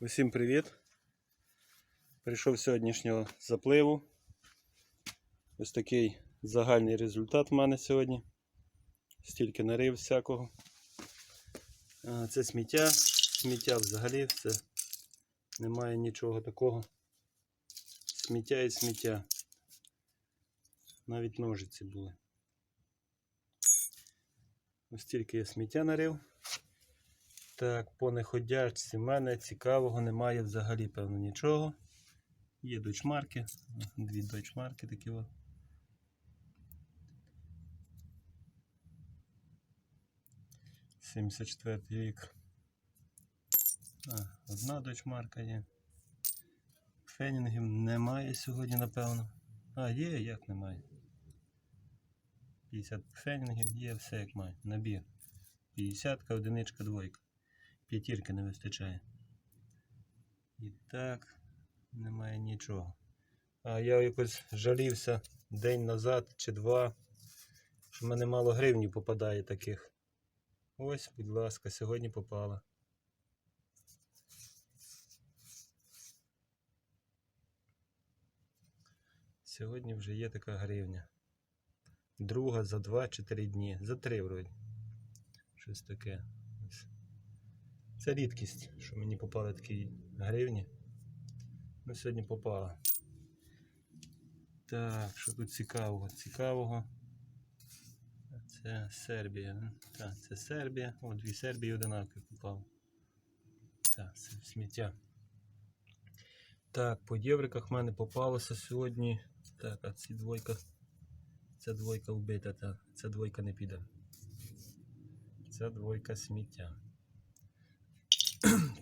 Усім привіт! Прийшов сьогоднішнього запливу. Ось такий загальний результат в мене сьогодні. Стільки нарив всякого. Це сміття. Сміття взагалі все. Немає нічого такого. Сміття і сміття. Навіть ножиці були. Ось тільки я сміття нарив. Так, по неходячці мене цікавого немає взагалі, певно, нічого. Є дочмарки, дві дочмарки такі. О. Сімдесят четвертий рік. А, одна дочмарка є. Фенінгів немає сьогодні, напевно. А, є, як немає. 50 фенінгів є, все як має. Набір. 50, одиничка, двойка. П'ятірки не вистачає. І так, немає нічого. А я якось жалівся день назад чи два, що в мене мало гривні попадає таких. Ось, будь ласка, сьогодні попала. Сьогодні вже є така гривня. Друга за 2-4 дні. За 3 вроді. Щось таке. Це рідкість, що мені попали такі гривні. Ну, сьогодні попала. Так, що тут цікавого? Цікавого. Це Сербія. Так, це Сербія. О, дві Сербії одинакові попали. Так, це сміття. Так, по євриках в мене попалося сьогодні. Так, а ці двойка. Ця двойка вбита, та ця двойка не піде. Ця двойка сміття.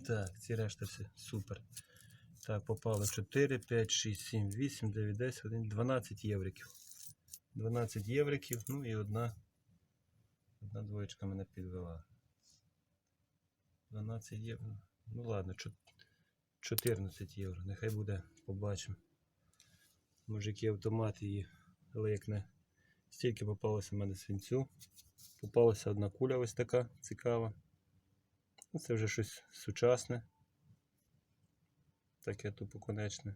Так, ці решта все супер. Так, попало 4, 5, 6, 7, 8, 9, 10, 11, 12 євриків. 12 євриків, ну і одна. Одна двоєчка мене підвела. 12 євро. Ну ладно, 14 євро. Нехай буде, побачимо. Може який автомат її лекне. Стільки попалося в мене свинцю. Попалася одна куля ось така цікава. Ну, Це вже щось сучасне. Таке тупоконечне.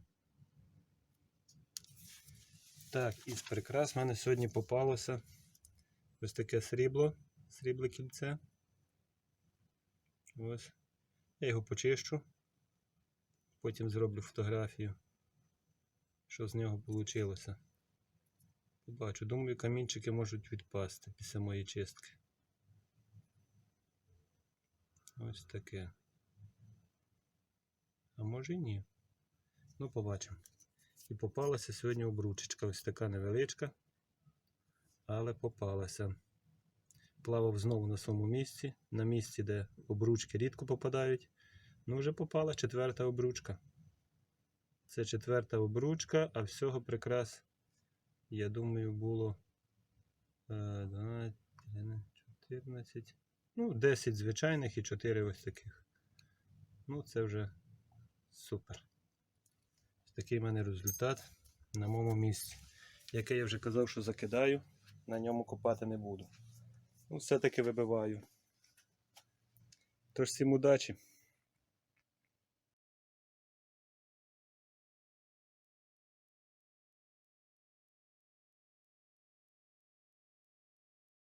Так, із прикрас в мене сьогодні попалося ось таке срібло, срібле кільце. Ось. Я його почищу. Потім зроблю фотографію, що з нього вийшло. Побачу, думаю, камінчики можуть відпасти після моєї чистки. Ось таке. А може ні. Ну, побачимо. І попалася сьогодні обручечка. Ось така невеличка. Але попалася. Плавав знову на своєму місці. На місці, де обручки рідко попадають. Ну, вже попала четверта обручка. Це четверта обручка, а всього прикрас, я думаю, було е, 12, 14. Ну, 10 звичайних і 4 ось таких. Ну, це вже супер. Ось такий в мене результат на моєму місці. Яке я вже казав, що закидаю, на ньому копати не буду. Ну, все-таки вибиваю. Тож всім удачі!